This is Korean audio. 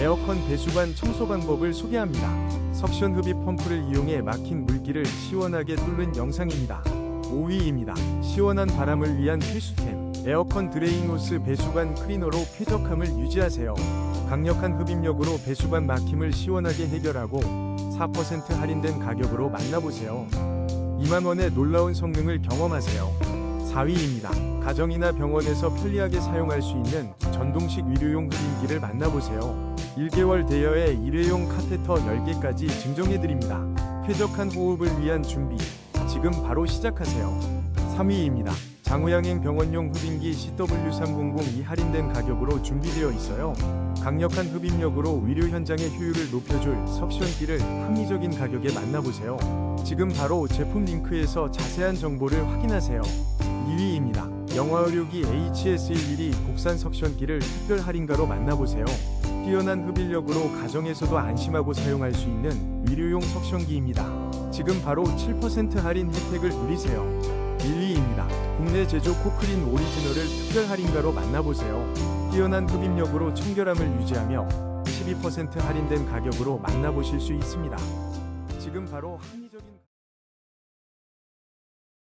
에어컨 배수관 청소 방법을 소개합니다. 석션 흡입 펌프를 이용해 막힌 물기를 시원하게 뚫는 영상입니다. 5위입니다. 시원한 바람을 위한 필수템. 에어컨 드레인 호스 배수관 클리너로 쾌적함을 유지하세요. 강력한 흡입력으로 배수관 막힘을 시원하게 해결하고 4% 할인된 가격으로 만나보세요. 2만원의 놀라운 성능을 경험하세요. 4위입니다. 가정이나 병원에서 편리하게 사용할 수 있는 전동식 위료용 흡입기를 만나보세요. 1개월 대여에 일회용 카테터 10개까지 증정해드립니다. 쾌적한 호흡을 위한 준비. 지금 바로 시작하세요. 3위입니다. 장우양행 병원용 흡입기 CW3002 할인된 가격으로 준비되어 있어요. 강력한 흡입력으로 의료 현장의 효율을 높여줄 석션기를 합리적인 가격에 만나보세요. 지금 바로 제품 링크에서 자세한 정보를 확인하세요. 2위입니다. 영화 의료기 HS11이 국산 석션기를 특별 할인가로 만나보세요. 뛰어난 흡입력으로 가정에서도 안심하고 사용할 수 있는 의료용 석션기입니다. 지금 바로 7% 할인 혜택을 누리세요. 1위입니다. 국내 제조 코크린 오리지널을 특별 할인가로 만나보세요. 뛰어난 흡입력으로 청결함을 유지하며 12% 할인된 가격으로 만나보실 수 있습니다. 지금 바로